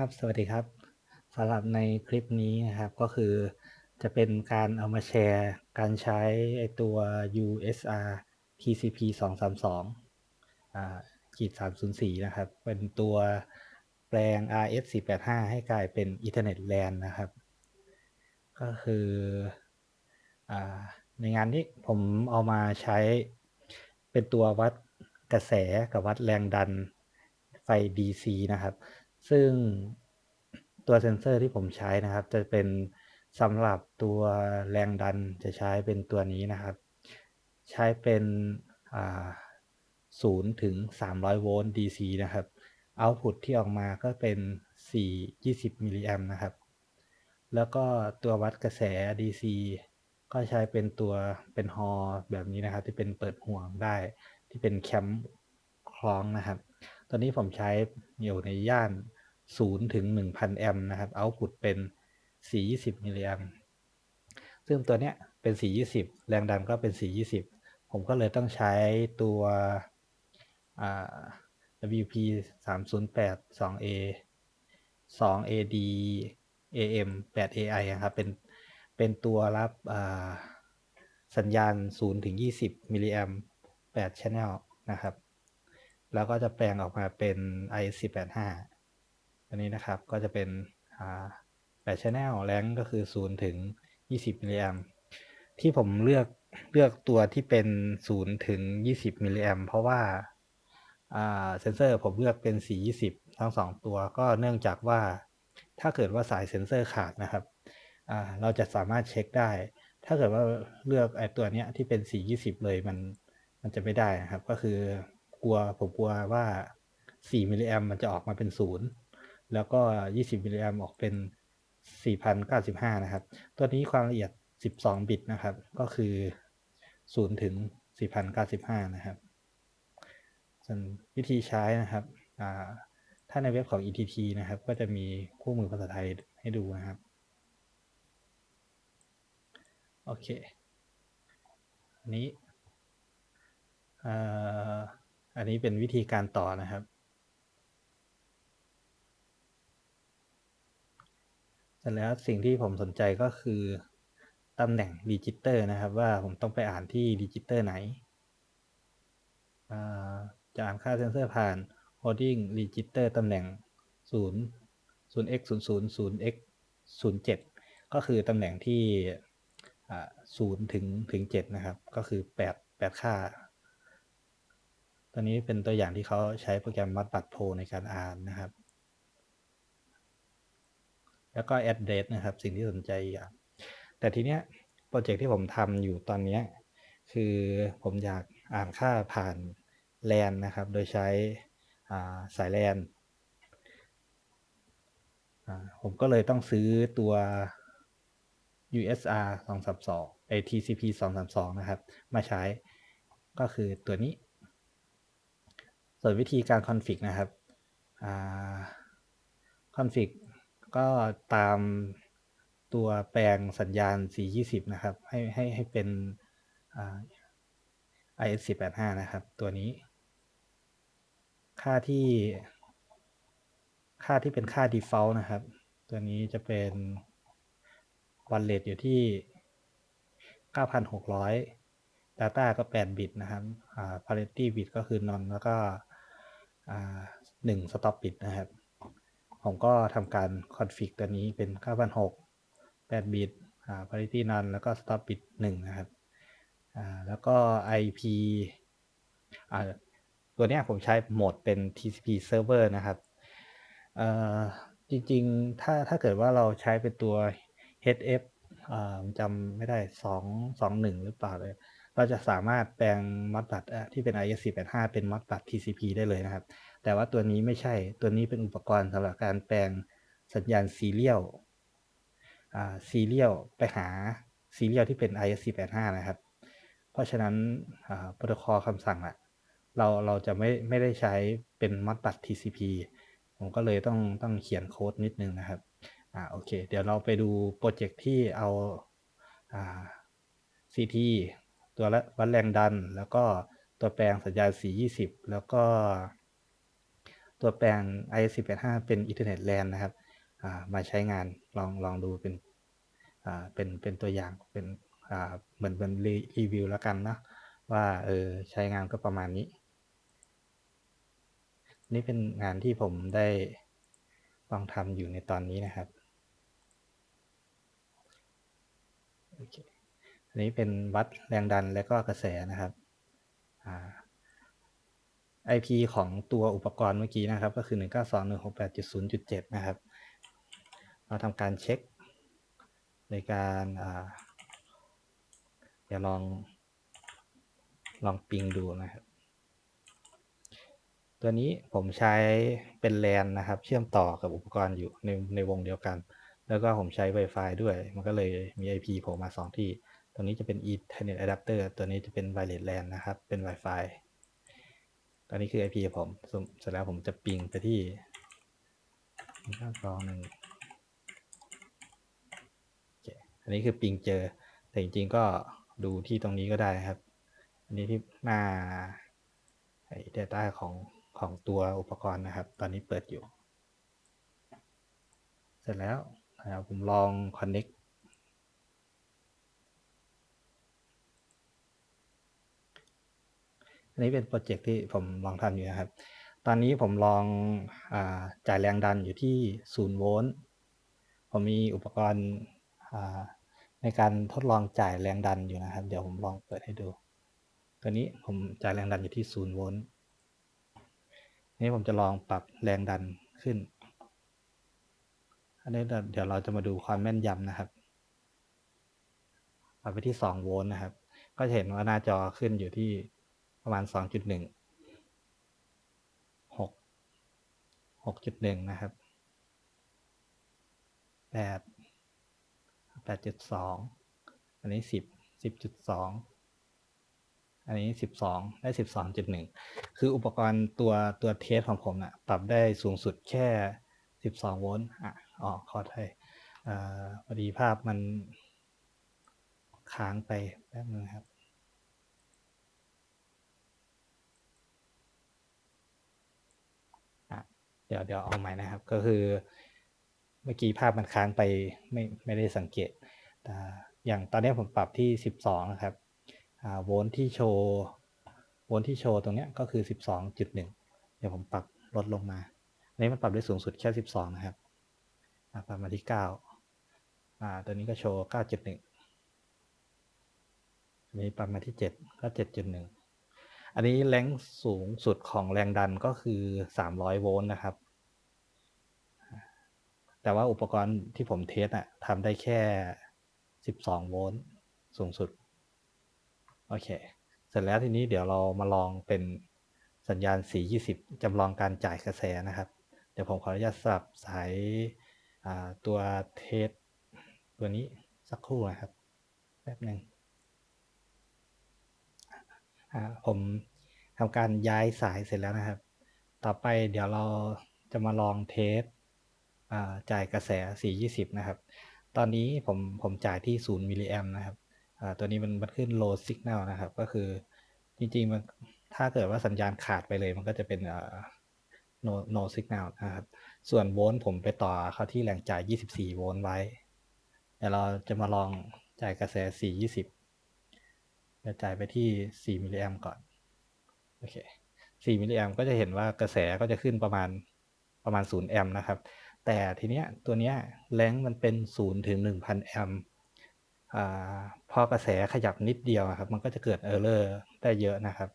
ครับ สวัสดีครับ สำหรับในคลิปนี้นะครับ ก็คือจะเป็นการเอามาแชร์การใช้ไอตัว USR TCP 232อ่าขีด304 นะครับ เป็นตัวแปลง RS 485ให้กลายเป็น Ethernet LAN นะครับ ก็คืออในงานนี้ผมเอามาใช้เป็นตัววัดกระแสกับวัดแรงดันไฟ DC นะครับ ซึ่งตัวเซนเซอร์ที่ผมใช้นะครับ จะเป็นสำหรับตัวแรงดันจะใช้เป็นตัวนี้นะครับ ใช้เป็นศูนย์ถึง 300 โวลต์ DC นะครับเอาต์พุตที่ออกมาก็เป็น 4 20 มิลลิแอมนะครับ แล้วก็ตัววัดกระแส DC ก็ใช้เป็นตัวเป็นฮอแบบนี้นะครับ ที่เป็นเปิดห่วงได้ที่เป็นแคมคล้องนะครับ ตอนนี้ผมใช้อยู่ในย่าน 0ถึง1,000 แอมป์นะครับเอาต์พุตเป็น 420 มิลลิแอมป์ซึ่งตัวเนี้ยเป็น 420 แรงดันก็เป็น 420 ผมก็เลยต้องใช้ตัว WP 308 2A 2AD AM 8AI ครับเป็นเป็นตัวรับสัญญาณ 0 ถึง 20 มิลลิแอมป์8 channel นะครับ แล้วก็จะแปลงออกมาเป็น IC85 อันนี้นะครับก็จะเป็น8 channel แรงก็คือ 0 ถึง 20 มิลลิแอมที่ผมเลือกเลือกตัวที่เป็น 0 ถึง 20 มิลลิแอมเพราะว่าเซนเซอร์ผมเลือกเป็น 420 ทั้ง 2 ตัวก็เนื่องจากว่าถ้าเกิดว่าสายเซนเซอร์ขาดนะครับ เราจะสามารถเช็คได้ ถ้าเกิดว่าเลือกไอ้ตัวเนี้ยที่เป็น 420 เลยมันมันจะไม่ได้นะครับ ก็คือกลัวผมกลัวว่า 4 มิลลิแอมมันจะออกมาเป็น 0 แล้วก็ 20มิลลิแอมออกเป็น 4,095 นะครับ ตัวนี้ความละเอียด 12 บิตนะครับ ก็คือ 0 ถึง 4,095 นะครับ ส่วนวิธีใช้นะครับถ้าในเว็บของ ETT นะครับ ก็จะมีคู่มือภาษาไทยให้ดูนะครับ โอเค อันนี้อันนี้เป็นวิธีการต่อนะครับ แล้วสิ่งที่ผมสนใจก็คือตำแหน่งดิจิเตอร์นะครับ ว่าผมต้องไปอ่านที่ดิจิเตอร์ไหนจะอ่านค่าเซนเซอร์ผ่าน holding register ตำแหน่ง 0 0x 0 0 0x 07 ก็คือตำแหน่งที่0ถึงถึง 7 นะครับ ก็คือ 8 8 ค่า ตัวนี้เป็นตัวอย่างที่เขาใช้โปรแกรม Matplotlib Pro ในการอ่านนะครับ แล้วก็ address นะครับ สิ่งที่สนใจอย่างแต่ทีเนี้ยโปรเจกต์ที่ผมทำอยู่ตอนนี้คือผมอยากอ่านค่าผ่านแลนนะครับ โดยใช้สายแลนผมก็เลยต้องซื้อตัว USR 232ไอ TCP 232นะครับ มาใช้ก็คือตัวนี้ ส่วนวิธีการคอนฟิกนะครับคอนฟิก ก็ตามตัวแปลงสัญญาณ 420 นะครับ ให้ให้ให้เป็น IS485 นะครับ ตัวนี้ ค่าที่ ค่าที่เป็นค่า default นะครับ ตัวนี้จะเป็นวันเลทอยู่ที่ 9,600 data ก็ 8 บิตนะครับ parity bit ก็คือ non แล้วก็1 stop bit นะครับ ผมก็ทำการ config ตัวนี้เป็น9,600 8บิต parity non แล้วก็ stop bit 1 นะครับแล้วก็ IP ตัวนี้ผมใช้โหมดเป็น TCP server นะครับจริงๆ ถ้าถ้าเกิดว่าเราใช้เป็นตัว HF จำไม่ได้ 2 2 1 หรือเปล่าเลย เราจะสามารถแปลงมัดบัตที่เป็น IS485 เป็นมัดบัต TCP ได้เลยนะครับ แต่ว่าตัวนี้ไม่ใช่ตัวนี้เป็นอุปกรณ์สำหรับการแปลงสัญญาณซีเรียลซีเรียลไปหาซีเรียลที่เป็น IS485 นะครับ เพราะฉะนั้นโปรโตคอลคำสั่งอะเราเราจะไม่ไม่ได้ใช้เป็นมัดบัต TCP ผมก็เลยต้องต้องเขียนโค้ดนิดนึงนะครับอ่าโอเค เดี๋ยวเราไปดูโปรเจกต์ที่เอาอ่า CT ตัววัดแรงดัน แล้วก็ตัวแปลงสัญญาณ 420 แล้วก็ ตัวแปลง IS485 เป็น Ethernet LAN นนะครับมาใช้งานลองลองดูเป็นเป็นเป็นตัวอย่างเป็นเหมือนเป็นรีวิวแล้วกันนะว่าเออใช้งานก็ประมาณนี้ นี่เป็นงานที่ผมได้ลองทำอยู่ในตอนนี้นะครับโอันนี้เป็นวัดแรงดันและก็กระแสนะครับ IP ของตัวอุปกรณ์เมื่อกี้นะครับ ก็คือ 192.168.0.7 นะครับ เราทำการเช็คในการเดี๋ยวลองลองปิงดูนะครับ ตัวนี้ผมใช้เป็นแลนนะครับ เชื่อมต่อกับอุปกรณ์อยู่ในในวงเดียวกัน แล้วก็ผมใช้ Wi-Fi ด้วย มันก็เลยมี IP ผล่มา 2 ที่ ตัวนี้จะเป็น Ethernet Adapter ตัวนี้จะเป็น Wireless LAN นะครับ เป็น Wi-Fi ตอนนี้คือ IP ผมเสร็จแล้วผมจะปิงไปที่ข้างกรองหนึ่งอันนี้คือปิงเจอ แต่จริงๆก็ดูที่ตรงนี้ก็ได้ครับ อันนี้ที่หน้าไอ้ Data ของของตัวอุปกรณ์นะครับ ตอนนี้เปิดอยู่ เสร็จแล้วนะครับผมลอง Connect อันนี้เป็นโปรเจกต์ที่ผมลองทำอยู่นะครับ ตอนนี้ผมลองอจ่ายแรงดันอยู่ที่0โวลต์ ผมมีอุปกรณ์ในการทดลองจ่ายแรงดันอยู่นะครับ เดี๋ยวผมลองเปิดให้ดู ตัวนี้ผมจ่ายแรงดันอยู่ที่0โวลต์ นี้ผมจะลองปรับแรงดันขึ้น อันนี้เดี๋ยวเราจะมาดูความแม่นยำนะครับปรับไปที่2โวลต์นะครับ ก็จะเห็นว่าหน้าจอขึ้นอยู่ที่ ประมาณ 2.1 6 6.1 นะครับ 8 8.2 อันนี้ 10 10.2 อันนี้ 12 ได้ 12.1 คืออุปกรณ์ตัวตัวเทสของผมนะ่ะปรับได้สูงสุดแค่ 12 โวลต์อะอ๋อขอไทยอพอดีภาพมันค้างไปแป๊บนึงครับเดี๋ยวเดี๋ยวเอาใหม่นะครับ ก็คือ เมื่อกี้ภาพมันค้างไปไม่ไม่ได้สังเกตอย่างตอนนี้ผมปรับที่ 12 นะครับโวลต์ที่โชว์โวลต์ที่โชว์ตรงนี้ก็คือ 12.1 เดี๋ยวผมปรับลดลงมาอันนี้มันปรับได้สูงสุดแค่ 12 นะครับปรับมาที่ 9 อ่า ตัวนี้ก็โชว์ 9.1 อันนี้ปรับมาที่ 7 ก็ 7.1 อันนี้แรงสูงสุดของแรงดันก็คือ 300 โวลต์นะครับ แต่ว่าอุปกรณ์ที่ผมเทสอะทำได้แค่ 12 โวลต์สูงสุด โอเค เสร็จแล้วทีนี้เดี๋ยวเรามาลองเป็นสัญญาณ 420 จำลองการจ่ายกระแสนะครับ เดี๋ยวผมขออนุญาตสลับสายตัวเทสตัวนี้สักครู่นะครับ แป๊บหนึ่งผมทำการย้ายสายเสร็จแล้วนะครับ ต่อไปเดี๋ยวเราจะมาลองเทส จ่ายกระแส 420 นะครับ ตอนนี้ผมผมจ่ายที่ 0 มิลลิแอมนะครับตัวนี้มันมันขึ้น low signal นะครับ ก็คือจริงๆมันถ้าเกิดว่าสัญญาณขาดไปเลย มันก็จะเป็น no no signal นะครับ ส่วนโวลต์ผมไปต่อเข้าที่แหล่งจ่าย 24 โวลต์ไว้ เดี๋ยวเราจะมาลองจ่ายกระแส 420 จะจ่ายไปที่ 4 มิลลิแอมก่อน โอเค 4 มิลลิแอมก็จะเห็นว่ากระแสก็จะขึ้นประมาณประมาณ 0 แอมนะครับ แต่ทีเนี้ยตัวเนี้ยแรงมันเป็น0ถึง1,000แอมป์พอกระแสขยับนิดเดียวครับ มันก็จะเกิดเออร์เลอร์ได้เยอะนะครับ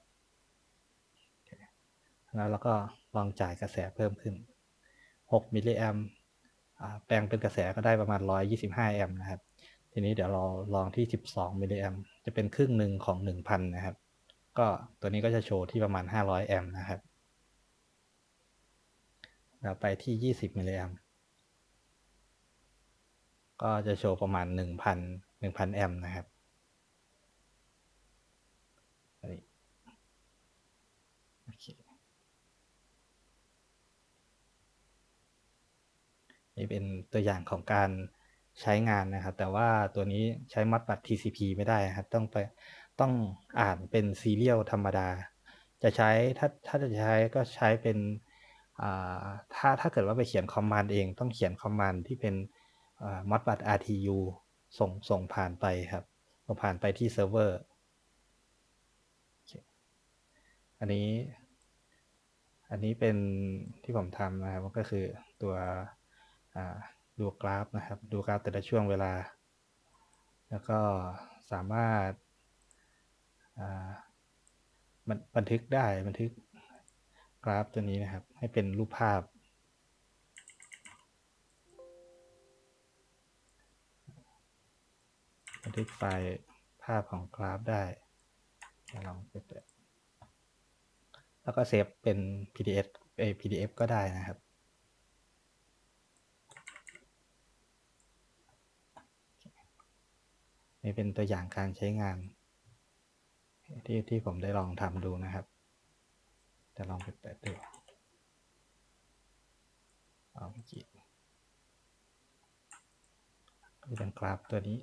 แล้วเราก็ลองจ่ายกระแสเพิ่มขึ้น 6 มิลลิแอมป์แปลงเป็นกระแสก็ได้ประมาณ 125 แอมป์นะครับ ทีนี้เดี๋ยวเราลองที่ 12 มิลลิแอมจะเป็นครึ่งหนึ่งของ 1,000 นะครับ ก็ตัวนี้ก็จะโชว์ที่ประมาณ 500 แอมป์นะครับ เราไปที่ 20 มิลลิแอมก็จะโชว์ประมาณ 1,000 1,000 แอมป์นะครับโอเคนี่เป็นตัวอย่างของการใช้งานนะครับ แต่ว่าตัวนี้ใช้มัดบัตร TCP ไม่ได้ครับ ต้องไปต้องอ่านเป็นซีเรียลธรรมดา จะใช้ถ้าถ้าจะใช้ก็ใช้เป็น ถ้าถ้าเกิดว่าไปเขียนคอมมานด์เองต้องเขียนคอมมานด์ที่เป็น modbus RTU ส่งส่งผ่านไปครับส่งผ่านไปที่เซิร์ฟเวอร์ อันนี้ อันนี้เป็นที่ผมทำนะครับก็คือตัวดูกราฟนะครับ ดูกราฟแต่ละช่วงเวลา แล้วก็สามารถบันทึกได้บันทึก กราฟตัวนี้นะครับ ให้เป็นรูปภาพ บันทึกไฟล์ภาพของกราฟได้ลองไปเปิดแล้วก็เซฟเป็น PDF เอ PDF ก็ได้นะครับนี่เป็นตัวอย่างการใช้งานที่ที่ผมได้ลองทำดูนะครับ จะลองไปเปิดดูเอาเมื่อกี้นี่เป็นกราฟตัวนี้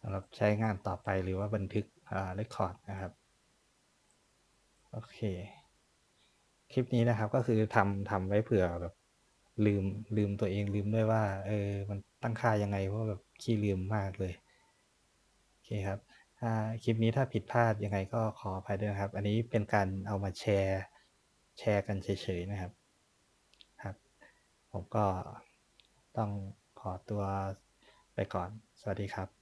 สำหรับใช้งานต่อไปหรือว่าบันทึกอ่าเรคคอร์ดนะครับ โอเค คลิปนี้นะครับ ก็คือทำทำไว้เผื่อแบบ ลืมลืมตัวเองลืมด้วยว่า เออ มันตั้งค่ายังไงเพราะแบบขี้ลืมมากเลย โอเคครับถ้าคลิปนี้ถ้าผิดพลาดยังไงก็ขออภัยด้วยครับ อันนี้เป็นการเอามาแชร์แชร์กันเฉยๆนะครับ ครับ ผมก็ต้องขอตัวไปก่อน สวัสดีครับ